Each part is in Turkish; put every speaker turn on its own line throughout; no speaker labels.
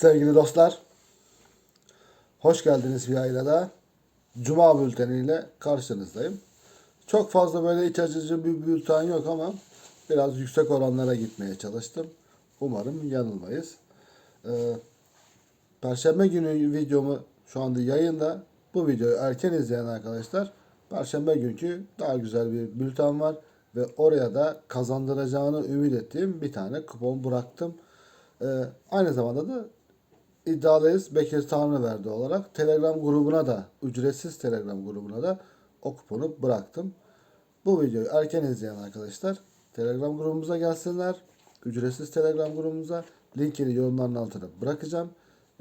Sevgili dostlar, hoş geldiniz bir daha. Cuma bülteniyle karşınızdayım. Çok fazla böyle iç açıcı bir bülten yok ama biraz yüksek oranlara gitmeye çalıştım. Umarım yanılmayız. Ee, Perşembe günü videomu şu anda yayında. Bu videoyu erken izleyen arkadaşlar Perşembe günkü daha güzel bir bülten var ve oraya da kazandıracağını ümit ettiğim bir tane kupon bıraktım. Ee, aynı zamanda da iddialıyız Bekir Tanrıverdi olarak Telegram grubuna da ücretsiz Telegram grubuna da o kuponu bıraktım. Bu videoyu erken izleyen arkadaşlar Telegram grubumuza gelsinler. Ücretsiz Telegram grubumuza linkini yorumların altına bırakacağım.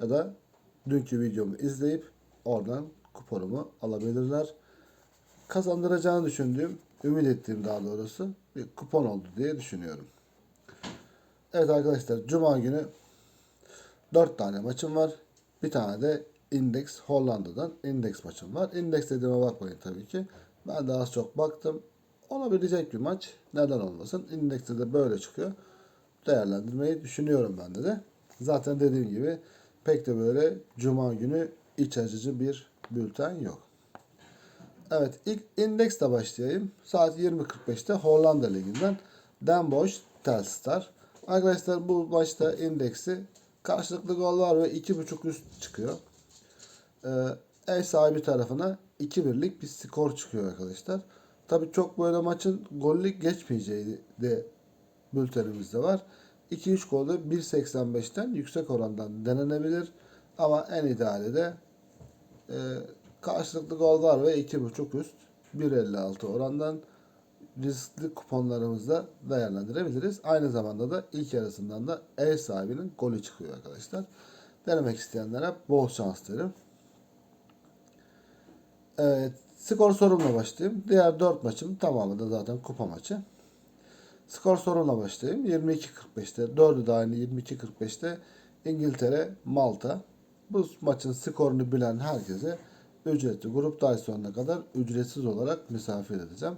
Ya da dünkü videomu izleyip oradan kuponumu alabilirler. Kazandıracağını düşündüğüm, ümit ettiğim daha doğrusu bir kupon oldu diye düşünüyorum. Evet arkadaşlar Cuma günü 4 tane maçım var. Bir tane de Index Hollanda'dan Index maçım var. Index dediğime bakmayın tabii ki. Ben de az çok baktım. Olabilecek bir maç. Neden olmasın? Index'te de böyle çıkıyor. Değerlendirmeyi düşünüyorum ben de. Zaten dediğim gibi pek de böyle Cuma günü iç açıcı bir bülten yok. Evet ilk indekste başlayayım. Saat 20.45'te Hollanda Ligi'nden Den Bosch Telstar. Arkadaşlar bu maçta indeksi karşılıklı gol var ve 2.5 üst çıkıyor. Ee, ev sahibi tarafına 2-1'lik bir skor çıkıyor arkadaşlar. Tabii çok böyle maçın gollük geçmeyeceği de bültenimizde var. 2-3 golde 1.85'ten yüksek orandan denenebilir. Ama en ideali de e, karşılıklı gol var ve 2.5 üst 1.56 orandan riskli kuponlarımızda değerlendirebiliriz. Aynı zamanda da ilk yarısından da ev sahibinin golü çıkıyor arkadaşlar. Denemek isteyenlere bol şans derim. Evet, skor sorumla başlayayım. Diğer 4 maçım tamamı da zaten kupa maçı. Skor sorumla başlayayım. 22.45'te, 4'ü de aynı 22.45'te İngiltere, Malta. Bu maçın skorunu bilen herkese ücretli grup daha sonuna kadar ücretsiz olarak misafir edeceğim.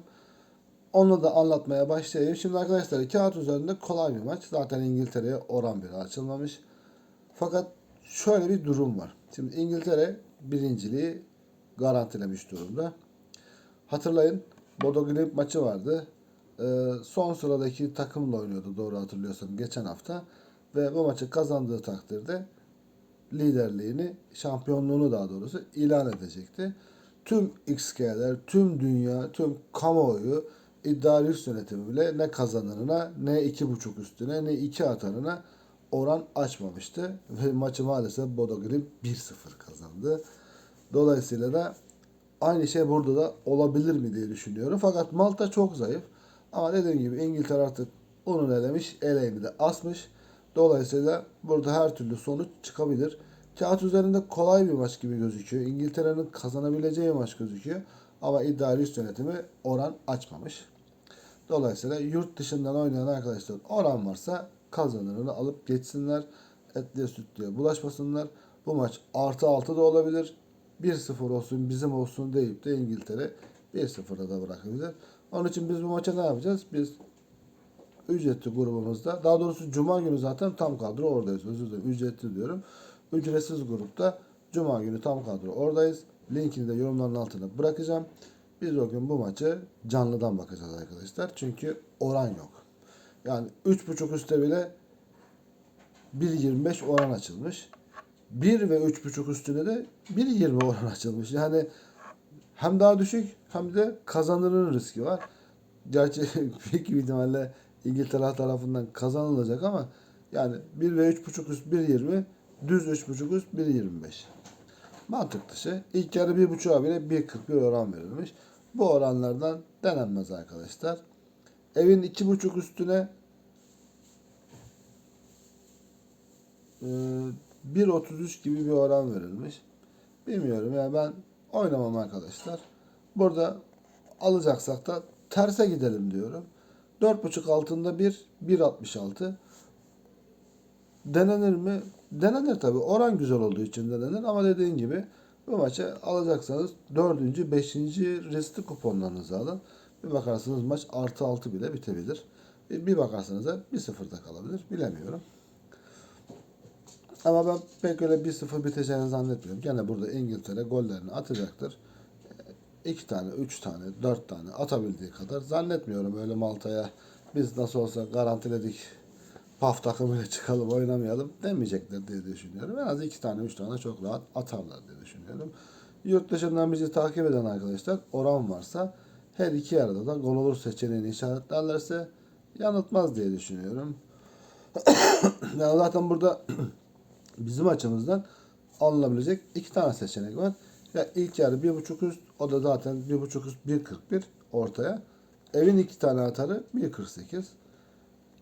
Onu da anlatmaya başlayayım. Şimdi arkadaşlar kağıt üzerinde kolay bir maç. Zaten İngiltere'ye oran bile açılmamış. Fakat şöyle bir durum var. Şimdi İngiltere birinciliği garantilemiş durumda. Hatırlayın Bodo Glimt maçı vardı. Ee, son sıradaki takımla oynuyordu doğru hatırlıyorsam geçen hafta. Ve bu maçı kazandığı takdirde liderliğini, şampiyonluğunu daha doğrusu ilan edecekti. Tüm XG'ler, tüm dünya, tüm kamuoyu iddia risk yönetimi bile ne kazananına ne iki buçuk üstüne ne iki atanına oran açmamıştı. Ve maçı maalesef Bodo Glimt 1-0 kazandı. Dolayısıyla da aynı şey burada da olabilir mi diye düşünüyorum. Fakat Malta çok zayıf. Ama dediğim gibi İngiltere artık onun elemiş, eleğini de asmış. Dolayısıyla burada her türlü sonuç çıkabilir. Kağıt üzerinde kolay bir maç gibi gözüküyor. İngiltere'nin kazanabileceği maç gözüküyor. Ama iddialı üst yönetimi oran açmamış. Dolayısıyla yurt dışından oynayan arkadaşlar oran varsa kazanırını alıp geçsinler. Etliye sütlüye bulaşmasınlar. Bu maç artı altı da olabilir. 1-0 olsun bizim olsun deyip de İngiltere 1-0'a da bırakabilir. Onun için biz bu maça ne yapacağız? Biz ücretli grubumuzda daha doğrusu cuma günü zaten tam kadro oradayız. Özür dilerim ücretli diyorum. Ücretsiz grupta cuma günü tam kadro oradayız. Linkini de yorumların altına bırakacağım. Biz o gün bu maçı canlıdan bakacağız arkadaşlar. Çünkü oran yok. Yani 3.5 üstte bile 1.25 oran açılmış. 1 ve 3.5 üstüne de 1.20 oran açılmış. Yani hem daha düşük hem de kazanırın riski var. Gerçi büyük bir ihtimalle İngiltere tarafından kazanılacak ama yani 1 ve 3.5 üst 1.20 düz 3.5 üst 1.25. Mantık dışı. İlk yarı 1.5'a bile 1.41 oran verilmiş. Bu oranlardan denenmez arkadaşlar. Evin 2.5 üstüne e, 1.33 gibi bir oran verilmiş. Bilmiyorum ya ben oynamam arkadaşlar. Burada alacaksak da terse gidelim diyorum. 4.5 altında bir 1.66. Denenir mi? Denenir tabii. Oran güzel olduğu için denenir ama dediğin gibi bu maçı alacaksanız 4. 5. riskli kuponlarınızı alın. Bir bakarsınız maç artı 6 bile bitebilir. Bir bakarsanız da 1-0'da kalabilir. Bilemiyorum. Ama ben pek öyle 1-0 biteceğini zannetmiyorum. Gene burada İngiltere gollerini atacaktır. E, iki tane, üç tane, dört tane atabildiği kadar zannetmiyorum öyle Malta'ya biz nasıl olsa garantiledik paf takımıyla çıkalım oynamayalım demeyecekler diye düşünüyorum. En az iki tane, üç tane çok rahat atarlar diye düşünüyorum. Yurt dışından bizi takip eden arkadaşlar oran varsa her iki yarıda da gol olur seçeneğini işaretlerlerse yanıltmaz diye düşünüyorum. yani zaten burada bizim açımızdan alınabilecek iki tane seçenek var. Ya ilk yarı bir buçuk üst o da zaten bir buçuk üst 1.41 ortaya. Evin iki tane atarı 1.48.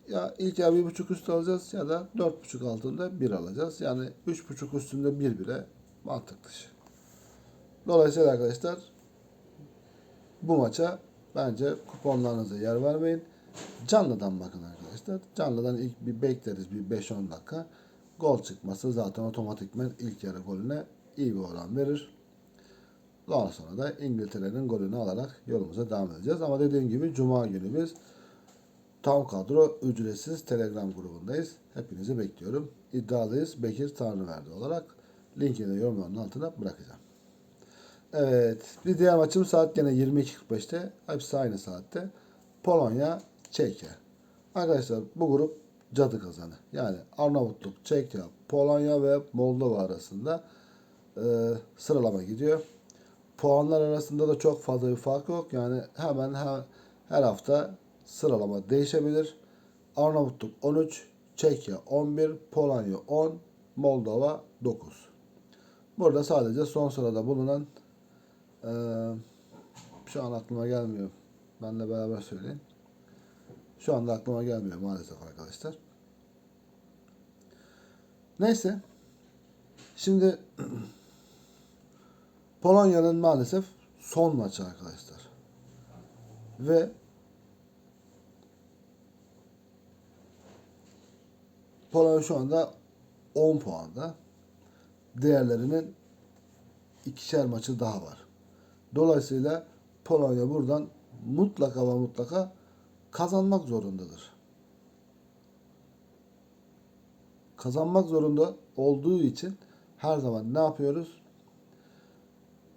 Ya ilk yarı bir buçuk üst alacağız ya da dört buçuk altında bir alacağız. Yani üç buçuk üstünde bir bire mantık dışı. Dolayısıyla arkadaşlar bu maça bence kuponlarınıza yer vermeyin. Canlıdan bakın arkadaşlar. Canlıdan ilk bir bekleriz bir 5-10 dakika. Gol çıkması zaten otomatikmen ilk yarı golüne iyi bir oran verir. Daha sonra da İngiltere'nin golünü alarak yolumuza devam edeceğiz. Ama dediğim gibi Cuma günü biz tam kadro ücretsiz Telegram grubundayız. Hepinizi bekliyorum. İddialıyız Bekir Tanrıverdi olarak. Linkini de yorumların altına bırakacağım. Evet. Bir diğer maçım saat gene 22.45'te. Hepsi aynı saatte. Polonya, Çekya. Arkadaşlar bu grup cadı kazanı. Yani Arnavutluk, Çekya, Polonya ve Moldova arasında e, sıralama gidiyor. Puanlar arasında da çok fazla bir fark yok. Yani hemen her, her hafta sıralama değişebilir. Arnavutluk 13, Çekya 11, Polonya 10, Moldova 9. Burada sadece son sırada bulunan e, şu an aklıma gelmiyor. Benle beraber söyleyin. Şu anda aklıma gelmiyor maalesef arkadaşlar. Neyse. Şimdi Polonya'nın maalesef son maçı arkadaşlar. Ve Polonya şu anda 10 puanda. Diğerlerinin ikişer maçı daha var. Dolayısıyla Polonya buradan mutlaka ve mutlaka kazanmak zorundadır. Kazanmak zorunda olduğu için her zaman ne yapıyoruz?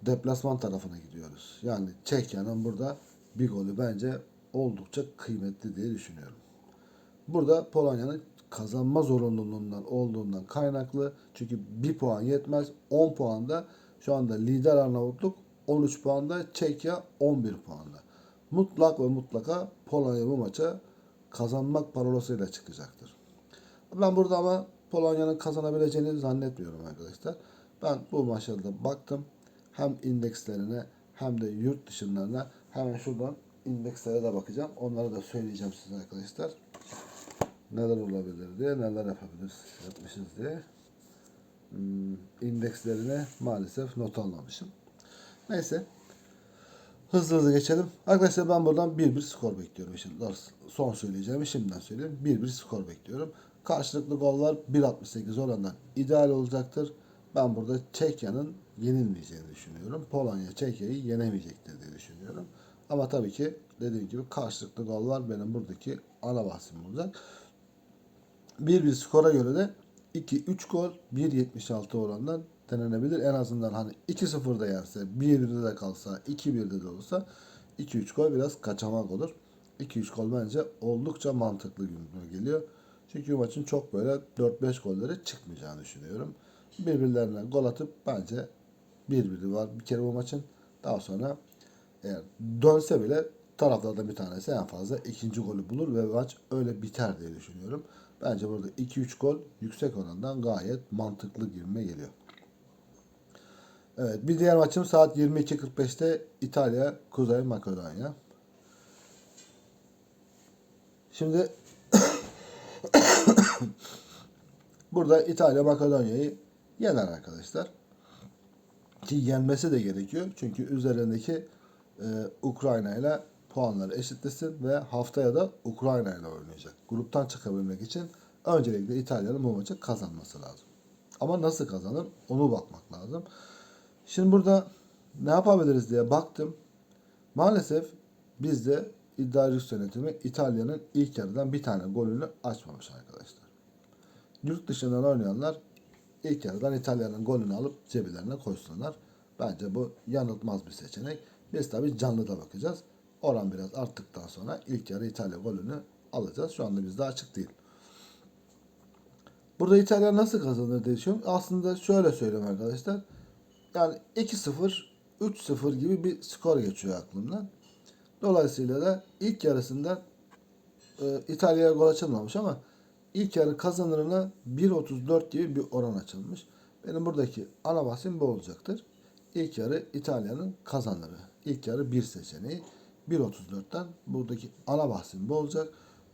Deplasman tarafına gidiyoruz. Yani Çekya'nın burada bir golü bence oldukça kıymetli diye düşünüyorum. Burada Polonya'nın kazanma zorunluluğundan olduğundan kaynaklı. Çünkü bir puan yetmez. 10 puanda şu anda lider Arnavutluk 13 puanda Çekya 11 puanda. Mutlak ve mutlaka Polonya bu maça kazanmak parolasıyla çıkacaktır. Ben burada ama Polonya'nın kazanabileceğini zannetmiyorum arkadaşlar. Ben bu maçlarda baktım. Hem indekslerine hem de yurt dışınlarına hemen şuradan indekslere de bakacağım. Onları da söyleyeceğim size arkadaşlar. Neler olabilir diye, neler yapabiliriz, yapmışız diye. Hmm, indekslerine maalesef not almamışım. Neyse. Hızlı hızlı geçelim. Arkadaşlar ben buradan 1-1 skor bekliyorum. Şimdi son söyleyeceğimi şimdiden söyleyeyim. 1-1 skor bekliyorum. Karşılıklı gollar 1.68 orandan ideal olacaktır. Ben burada Çekya'nın yenilmeyeceğini düşünüyorum. Polonya Çekya'yı yenemeyecektir diye düşünüyorum. Ama tabii ki dediğim gibi karşılıklı gollar benim buradaki ana bahsim olacak. 1-1 skora göre de 2-3 gol 1.76 orandan denenebilir. En azından hani 2-0'da yerse, 1-1'de de kalsa, 2-1'de de olsa 2-3 gol biraz kaçamak olur. 2-3 gol bence oldukça mantıklı gibi geliyor. Çünkü maçın çok böyle 4-5 golleri çıkmayacağını düşünüyorum. Birbirlerine gol atıp bence 1-1'i var bir kere bu maçın. Daha sonra eğer dönse bile taraflardan bir tanesi en fazla ikinci golü bulur ve maç öyle biter diye düşünüyorum. Bence burada 2-3 gol yüksek orandan gayet mantıklı girme geliyor. Evet bir diğer maçım saat 22.45'te İtalya Kuzey Makedonya. Şimdi burada İtalya Makedonya'yı yener arkadaşlar. Ki yenmesi de gerekiyor. Çünkü üzerindeki e, Ukrayna ile puanları eşitlesin ve haftaya da Ukrayna ile oynayacak. Gruptan çıkabilmek için öncelikle İtalya'nın bu maçı kazanması lazım. Ama nasıl kazanır onu bakmak lazım. Şimdi burada ne yapabiliriz diye baktım. Maalesef bizde iddia risk yönetimi İtalya'nın ilk yarıdan bir tane golünü açmamış arkadaşlar. Yurt dışından oynayanlar ilk yarıdan İtalya'nın golünü alıp cebilerine koysunlar. Bence bu yanıltmaz bir seçenek. Biz tabii canlıda bakacağız. Oran biraz arttıktan sonra ilk yarı İtalya golünü alacağız. Şu anda bizde açık değil. Burada İtalya nasıl kazanır diye düşünüyorum. Aslında şöyle söyleyeyim arkadaşlar. Yani 2-0, 3-0 gibi bir skor geçiyor aklımdan. Dolayısıyla da ilk yarısında e, İtalya'ya gol açılmamış ama ilk yarı kazanırına 1.34 gibi bir oran açılmış. Benim buradaki ana bahsim bu olacaktır. İlk yarı İtalya'nın kazanırı. İlk yarı bir seçeneği. 1.34'ten buradaki ana bahsim bu olacak.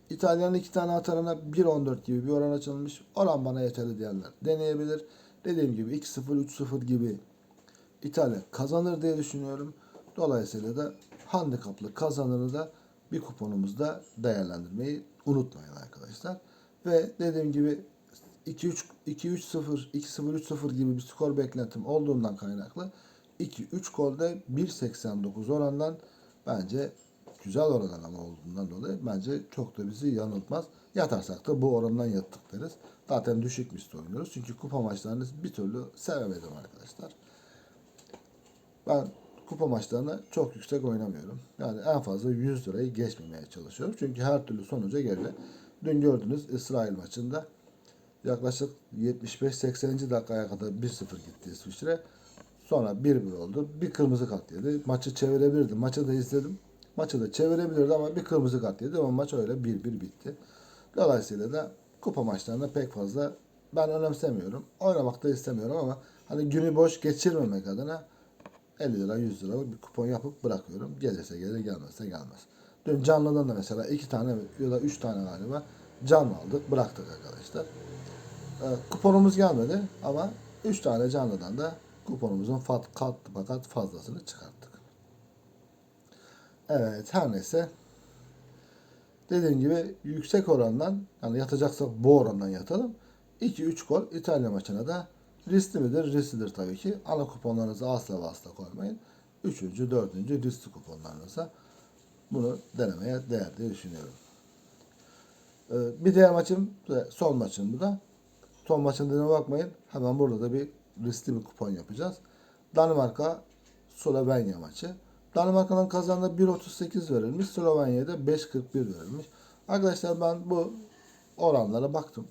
İtalya'nın iki tane atarına 1.14 gibi bir oran açılmış. Oran bana yeterli diyenler deneyebilir. Dediğim gibi 2-0, 3-0 gibi İtalya kazanır diye düşünüyorum. Dolayısıyla da handikaplı kazanırı da bir kuponumuzda değerlendirmeyi unutmayın arkadaşlar. Ve dediğim gibi 2-3 2-3-0, 2-0, 3-0 gibi bir skor beklentim olduğundan kaynaklı 2-3 golde 1.89 orandan bence güzel oran ama olduğundan dolayı bence çok da bizi yanıltmaz. Yatarsak da bu orandan yattık deriz. Zaten düşük misli oynuyoruz. Çünkü kupa maçlarını bir türlü sevemedim arkadaşlar. Ben kupa maçlarını çok yüksek oynamıyorum. Yani en fazla 100 lirayı geçmemeye çalışıyorum. Çünkü her türlü sonuca geliyor. Dün gördünüz İsrail maçında yaklaşık 75-80. dakikaya kadar 1-0 gitti İsviçre. Sonra 1-1 oldu. Bir kırmızı kart yedi. Maçı çevirebilirdi. Maçı da izledim. Maçı da çevirebilirdi ama bir kırmızı kart yedi. Ama maç öyle 1-1 bitti. Dolayısıyla da kupa maçlarında pek fazla ben önemsemiyorum. Oynamak da istemiyorum ama hani günü boş geçirmemek adına 50 lira 100 lira bir kupon yapıp bırakıyorum. Gelirse gelir gelmezse gelmez. Dün canlıdan da mesela iki tane ya da üç tane galiba canlı aldık bıraktık arkadaşlar. Ee, kuponumuz gelmedi ama üç tane canlıdan da kuponumuzun fat, kat fakat fazlasını çıkarttık. Evet her neyse. Dediğim gibi yüksek orandan yani yatacaksak bu orandan yatalım. 2-3 gol İtalya maçına da riskli midir? Risklidir tabii ki. Ana kuponlarınızı asla ve asla koymayın. Üçüncü, dördüncü riskli kuponlarınıza bunu denemeye değer diye düşünüyorum. Ee, bir diğer maçım ve son maçım bu da. Son maçın dediğine bakmayın. Hemen burada da bir riskli bir kupon yapacağız. Danimarka Slovenya maçı. Danimarka'nın kazandığı 1.38 verilmiş. Slovenya'ya da 5.41 verilmiş. Arkadaşlar ben bu oranlara baktım.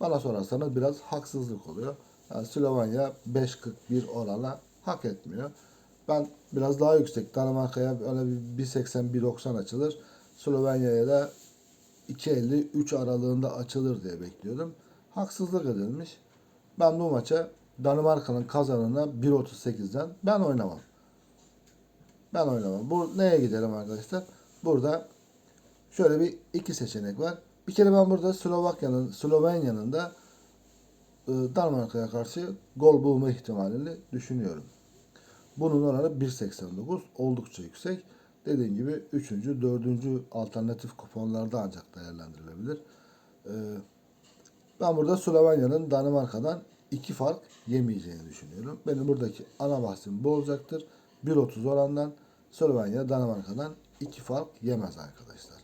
Bana sorarsanız biraz haksızlık oluyor. Yani Slovenya 5.41 orana hak etmiyor. Ben biraz daha yüksek Danimarka'ya öyle bir 1.80-1.90 açılır. Slovenya'ya da 2.50-3 aralığında açılır diye bekliyordum. Haksızlık edilmiş. Ben bu maça Danimarka'nın kazanına 1.38'den ben oynamam. Ben oynamam. Bu neye gidelim arkadaşlar? Burada şöyle bir iki seçenek var. Bir kere ben burada Slovakya'nın, Slovenya'nın da e, Danimarka'ya karşı gol bulma ihtimalini düşünüyorum. Bunun oranı 1.89 oldukça yüksek. Dediğim gibi 3. 4. alternatif kuponlarda ancak değerlendirilebilir. E, ben burada Slovenya'nın Danimarka'dan iki fark yemeyeceğini düşünüyorum. Benim buradaki ana bahsim bu olacaktır. 1.30 orandan Slovenya Danimarka'dan iki fark yemez arkadaşlar.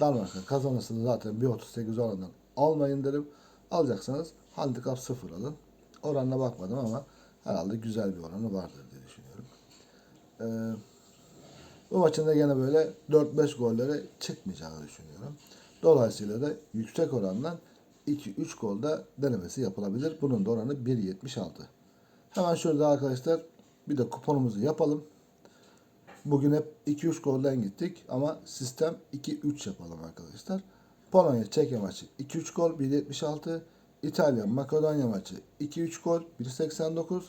Danimarka kazanırsa zaten 1.38 orandan almayın derim. Alacaksanız handikap 0 alın. Oranına bakmadım ama herhalde güzel bir oranı vardır diye düşünüyorum. Ee, bu maçın da gene böyle 4-5 gollere çıkmayacağını düşünüyorum. Dolayısıyla da yüksek orandan 2-3 golda denemesi yapılabilir. Bunun da oranı 1.76. Hemen şurada arkadaşlar bir de kuponumuzu yapalım. Bugün hep 2-3 golden gittik ama sistem 2-3 yapalım arkadaşlar. Polonya Çekya maçı 2-3 gol 1.76. İtalya Makedonya maçı 2-3 gol 1.89.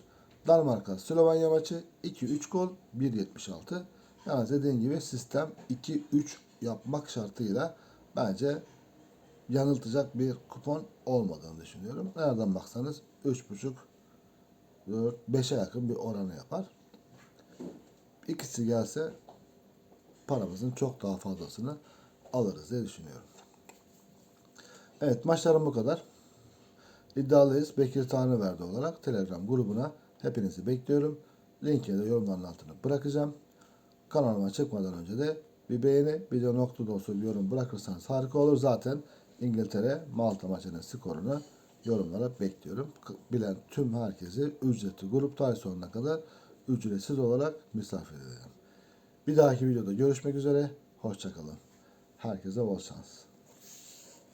Danimarka Slovenya maçı 2-3 gol 1.76. Yani dediğim gibi sistem 2-3 yapmak şartıyla bence yanıltacak bir kupon olmadığını düşünüyorum. Nereden baksanız 3.5 4 5'e yakın bir oranı yapar. İkisi gelse paramızın çok daha fazlasını alırız diye düşünüyorum. Evet maçlarım bu kadar. İddialıyız. Bekir Tanrıverdi olarak Telegram grubuna hepinizi bekliyorum. Linki de yorumların altına bırakacağım. Kanalıma çıkmadan önce de bir beğeni, bir de nokta dolusu bir yorum bırakırsanız harika olur. Zaten İngiltere Malta maçının skorunu yorumlara bekliyorum. Bilen tüm herkesi ücretli grupta ay sonuna kadar ücretsiz olarak misafir ederim. Bir dahaki videoda görüşmek üzere. Hoşçakalın. Herkese bol şans.